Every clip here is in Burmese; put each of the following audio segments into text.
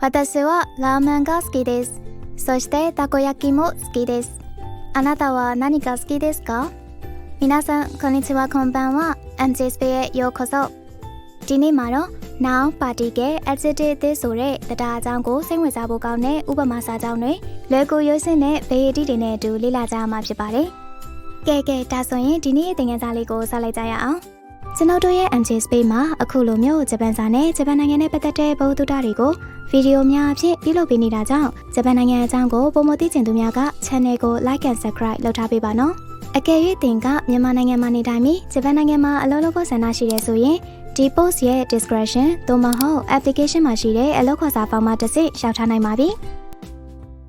私はラーメンが好きです。そしてたこ焼きも好きです。あなたは何が好きですか皆さん、こんにちは、こんばんは。MJSP へようこそ。ဒီနေ့မှာတော့ now party က adjective သစ်ဆိုတဲ့တရားအကြောင်းကိုစိတ်ဝင်စားဖို့ကောင်းတဲ့ဥပမာစာကြောင်းတွေလွယ်ကူရွေးစင်းတဲ့ဗေယတိတွေနဲ့အတူလေ့လာကြရမှာဖြစ်ပါတယ်။ကဲကဲဒါဆိုရင်ဒီနေ့ရဲ့သင်ခန်းစာလေးကိုစလိုက်ကြရအောင်။ ကျွန်တော်တို့ရဲ့ MJ Space မှာအခုလိုမျိုးဂျပန်စာနဲ့ဂျပန်နိုင်ငံနဲ့ပတ်သက်တဲ့ဗဟုသုတတွေကိုဗီဒီယိုများအဖြစ်ပြုလုပ်ပေးနေတာကြောင့်ဂျပန်နိုင်ငံအကြောင်းကိုပုံမသိကျင်သူများက channel ကို like and subscribe လုပ်ထားပေးပါနော်။အကယ်၍သင်ကမြန်မာနိုင်ငံမှာနေတိုင်းပြီးဂျပန်နိုင်ငံမှာအလုပ်လုပ်ဖို့ဆန္ဒရှိတယ်ဆိုရင်ဒီ post ရဲ့ description သို့မဟုတ် application မှာရှိတဲ့အလုပ်ခေါ်စာဖောင်မှာတစ်စိရှောက်ထားနိုင်ပါပြီ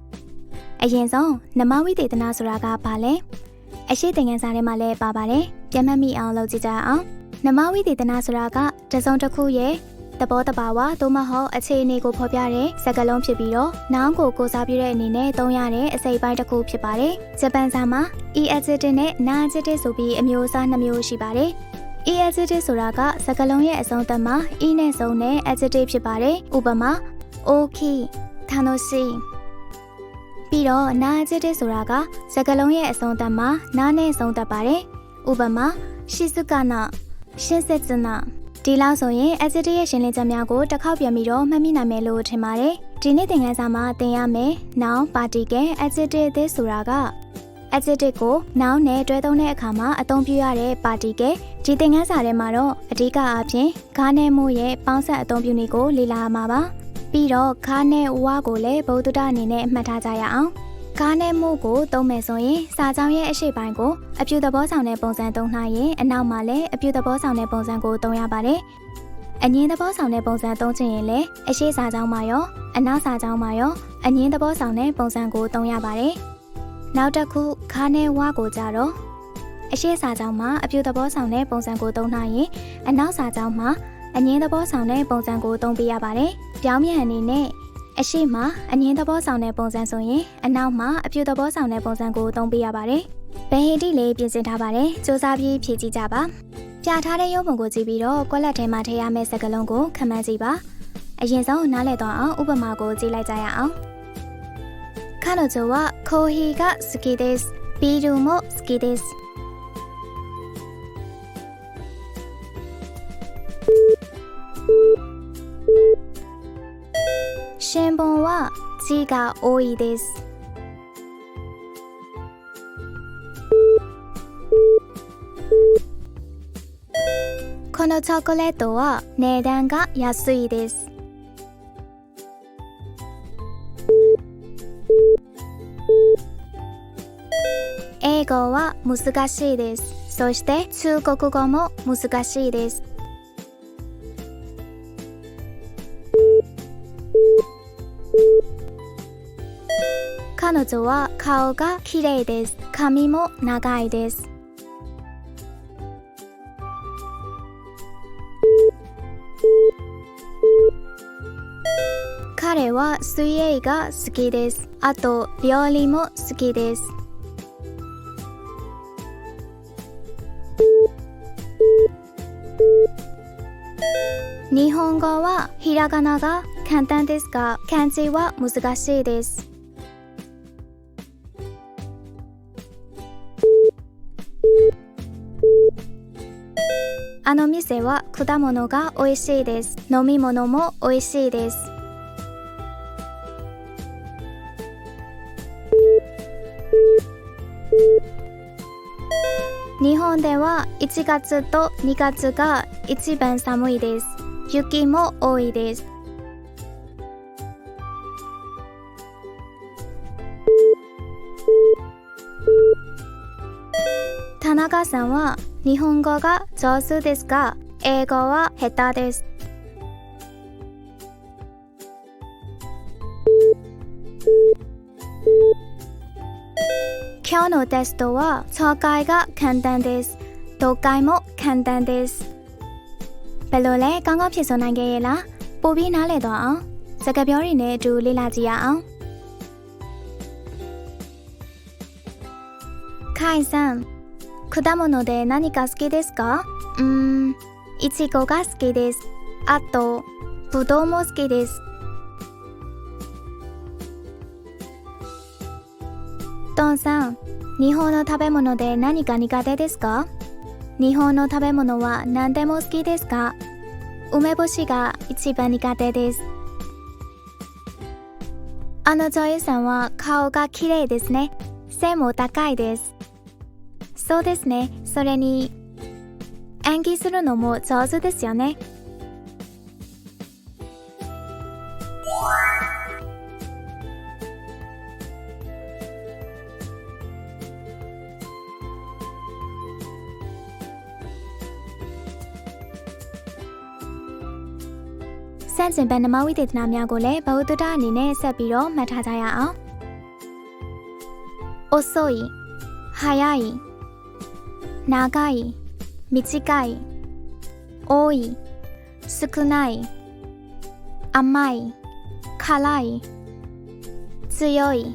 ။အရင်ဆုံးနမဝိသေသနာဆိုတာကဘာလဲ။အရှိသင်ခန်းစာထဲမှာလည်းပါပါတယ်။ပြန်မှတ်မိအောင်လုပ်ကြည့်ကြအောင်။ နမဝိသေသနာဆိုတာကတစုံတစ်ခုရဲ့သဘောတဘာဝသို့မဟုတ်အခြေအနေကိုဖော်ပြတဲ့စကားလုံးဖြစ်ပြီးတော့နောင်ကိုကိုစားပြုတဲ့အနေနဲ့သုံးရတဲ့အစိပ်ပိုင်းတစ်ခုဖြစ်ပါတယ်။ဂျပန်စာမှာ e adjective နဲ့ na adjective ဆိုပြီးအမျိုးအစားနှစ်မျိုးရှိပါတယ်။ e adjective ဆိုတာကစကားလုံးရဲ့အဆုံးသတ်မှာ e နဲ့ဆုံးတဲ့ adjective ဖြစ်ပါတယ်။ဥပမာ oki tanoshi ပြီးတော့ na adjective ဆိုတာကစကားလုံးရဲ့အဆုံးသတ်မှာ na နဲ့ဆုံးသတ်ပါတယ်။ဥပမာ shizuka na ရှင်းစစ်စနာဒီလောက်ဆိုရင် acid ရဲ့ရှင်းလင်းချက်များကိုတစ်ခေါက်ပြန်ပြီးတော့မှတ်မိနိုင်မယ်လို့ထင်ပါတယ်ဒီနေ့သင်ခန်းစာမှာသင်ရမယ်နောင်ပါတီကဲ acid အသစ်ဆိုတာက acid ကိုနောင်နဲ့တွဲသုံးတဲ့အခါမှာအသုံးပြုရတဲ့ပါတီကဲဒီသင်ခန်းစာထဲမှာတော့အဓိကအားဖြင့်ဂါနယ်မိုးရဲ့ပေါင်းဆက်အသုံးပြုနည်းကိုလေ့လာမှာပါပြီးတော့ခါနဲ့ဝါကိုလည်းဗုဒ္ဓအနေနဲ့အမှတ်ထားကြရအောင် ကားနဲ့မို့ကိုသုံးမယ်ဆိုရင်စာကြောင်းရဲ့အရှိပိုင်းကိုအပြူသဘောဆောင်တဲ့ပုံစံသုံးထားရင်အနောက်မှာလည်းအပြူသဘောဆောင်တဲ့ပုံစံကိုသုံးရပါတယ်။အငင်းသဘောဆောင်တဲ့ပုံစံသုံးချင်ရင်လည်းအရှိစာကြောင်းမှာရောအနောက်စာကြောင်းမှာရောအငင်းသဘောဆောင်တဲ့ပုံစံကိုသုံးရပါတယ်။နောက်တစ်ခုခါနဲ့ဝါကိုကြတော့အရှိစာကြောင်းမှာအပြူသဘောဆောင်တဲ့ပုံစံကိုသုံးထားရင်အနောက်စာကြောင်းမှာအငင်းသဘောဆောင်တဲ့ပုံစံကိုသုံးပေးရပါတယ်။ပြောင်းပြန်အနေနဲ့ အရှိမအငင်းသဘောဆောင်တဲ့ပုံစံဆိုရင်အနောက်မှာအပြူသဘောဆောင်တဲ့ပုံစံကိုသုံးပေးရပါတယ်။ဘယ်ဟိတိလေးပြင်ဆင်ထားပါတယ်။စူးစမ်းပြီးဖြည့်ကြည့်ကြပါ။ပြထားတဲ့ရုပ်ပုံကိုကြည့်ပြီးတော့ကွက်လက်ထဲမှာထည့်ရမယ့်စကားလုံးကိုခန့်မှန်းကြည့်ပါ။အရင်ဆုံးနားလည်သွားအောင်ဥပမာကိုကြည့်လိုက်ကြရအောင်။彼女はコーヒーが好きです。ビールも好きです。 新聞は字が多いです。このチョコレートは値段が安いです。英語は難しいです。そして中国語も難しいです。彼女は顔が綺麗です。髪も長いです。彼は水泳が好きです。あと料理も好きです。日本語はひらがなが簡単ですが漢字は難しいです。あの店は果物が美味しいです。飲み物も美味しいです。日本では1月と2月が一番寒いです。雪も多いです。田中さんは日本語が上手ですが、英語は下手です。今日のテストは紹介が簡単です。読解も簡単です。ဘယ်လိုလဲကောင်းကောင်းဖြည့်စွန်နိုင်ခဲ့ရဲ့လားပို့ပြီးနားလည်သွားအောင်စကားပြောတွေနဲ့အတူလေ့လာကြည့်ရအောင်ခိုင်ဆန် 果物で何か好きですか？うーん、いちごが好きです。あと、ぶどうも好きです。トンさん、日本の食べ物で何か苦手ですか？日本の食べ物は何でも好きですか？梅干しが一番苦手です。あの女優さんは顔が綺麗ですね。背も高いです。そうですねそれに演技するのも上手ですよねစန့်ကျင်ဘက်နမဝိသေသနာများကိုလည်းဘဝတ္တအနေနဲ့ဆက်ပြီးတော့မှတ်ထားကြရအောင်။遅い、早い、 長い、短い、多い、少ない、甘い、辛い、強い、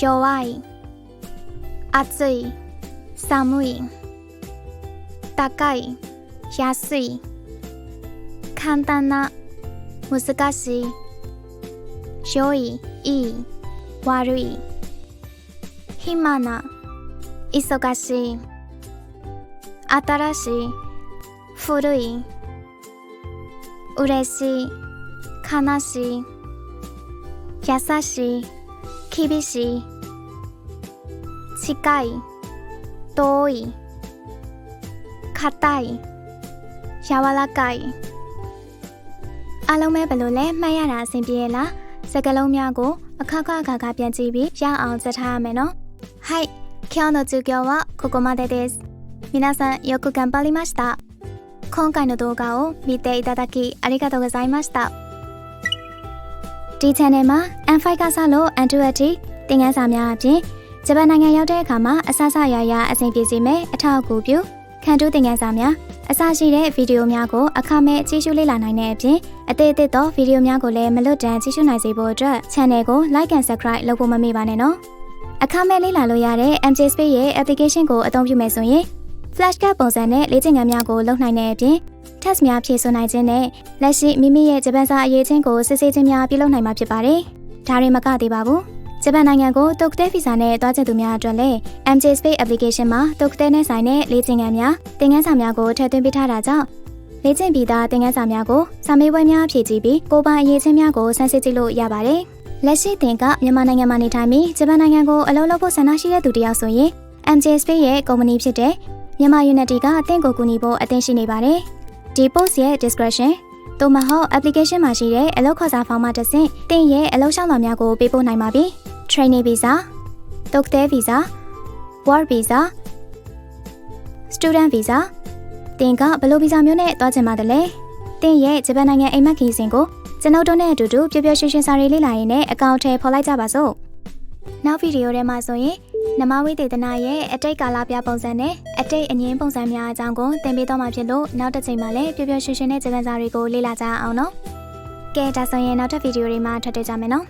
弱い、暑い、寒い、高い、安い、簡単な難しい良いいい悪い暇な忙しい。新しい古い嬉しい悲しい優しい厳しい近い遠い硬い柔らかいအားလုံးပဲဘယ်လိုလဲမှတ်ရတာအဆင်ပြေရလားစကလုံးများကိုအခါခါခါခါပြန်ကြည့်ပြီးရအောင်စက်ထားရမယ်နော်はい今日の授業はここまでです 皆さんよく頑張りました今回の動画を見ていただきありがとうございましたဒီ channel မှာ N5 ကစလို့ N2 အထိသင်ခန်းစာများအပြင်ဂျပန်နိုင်ငံရောက်တဲ့အခါမှာအဆအဆရရအဆင်ပြေစေမယ့်အထောက်အကူပြုခံတူးသင်ခန်းစာများအစရှိတဲ့ဗီဒီယိုများကိုအခမဲ့ကြည့်ရှုလေ့လာနိုင်တဲ့အပြင်အသေးအသေးသောဗီဒီယိုများကိုလည်းမလွတ်တမ်းကြည့်ရှုနိုင်စေဖို့အတွက် channel ကို like and subscribe လုပ်ဖို့မမေ့ပါနဲ့နော်အခမဲ့လေ့လာလို့ရတဲ့ MJ Space ရဲ့ application ကိုအသုံးပြုမယ်ဆိုရင် flashcard ပုံစံနဲ့လေ့ကျင့်ခန်းများကိုလုပ်နိုင်တဲ့အပြင် test များဖြည့်ဆို့နိုင်ခြင်းနဲ့လက်ရှိမိမိရဲ့ဂျပန်စာအရေးချင်းကိုစစ်ဆေးခြင်းများပြုလုပ်နိုင်မှာဖြစ်ပါတယ်ဒါတွေမကသေးပါဘူးဂျပန်နိုင်ငံကိုတုတ်ကတဲ့ဗီဇာနဲ့တွားကျင်သူများအတွက်လည်း MJ Space application မှာတုတ်ကတဲ့နဲ့ဆိုင်တဲ့လေ့ကျင့်ခန်းများသင်ခန်းစာများကိုထည့်သွင်းပေးထားတာကြောင့်လေ့ကျင့်ပြီးသားသင်ခန်းစာများကိုစာမေးပွဲများဖြည့်ကြည့်ပြီးကိုယ်ပိုင်အရေးချင်းများကိုစမ်းစစ်ကြည့်လို့ရပါတယ်။လက်ရှိသင်ကမြန်မာနိုင်ငံမှာနေထိုင်ပြီးဂျပန်နိုင်ငံကိုအလုပ်လုပ်ဖို့ဆန္ဒရှိတဲ့သူတစ်ယောက်ဆိုရင် MJ Space ရဲ့ကုမ္ပဏီဖြစ်တဲ့ မြန်မာ Unity ကအသင်ကိုကူညီဖို့အသင့်ရှိနေပါတယ်။ဒီ post ရဲ့ description သို့မဟုတ် application မှာရှိတဲ့အလုပ်ခေါ်စာဖောင်းမှာတစ်ဆင့်သင်ရဲ့အလုပ်ရှောက်လွှာများကိုပေးပို့နိုင်ပါပြီ။ training visa, doctor visa, work visa, student visa တင်ကဘယ်လိုဗီဇာမျိုးနဲ့တွားချင်ပါတယ်လဲတင်ရဲ့ဂျပန်နိုင်ငံအိမ်မက်ခီးစဉ်ကိုကျွန်ုပ်တို့နဲ့အတူတူပျော်ပျော်ရွှင်ရွှင်စာရေးလေ့လာရင်းနဲ့အကောင့်ထဲဖော်လိုက်ကြပါစို့နောက်ဗီဒီယိုထဲမှာဆိုရင် နမဝိသေသနာရဲ့အတိတ်ကာလပြပုံစံနဲ့အတိတ်အငင်းပုံစံများအကြောင်းကိုသင်ပေးတော့မှာဖြစ်လို့နောက်တစ်ချိန်မှာလည်းပျော်ပျော်ရွှင်ရွှင်နဲ့ဂျပန်စာတွေကိုလေ့လာကြအောင်နော်ကဲဒါဆိုရင်နောက်ထပ်ဗီဒီယိုတွေမှာထပ်တွေ့ကြမယ်နော်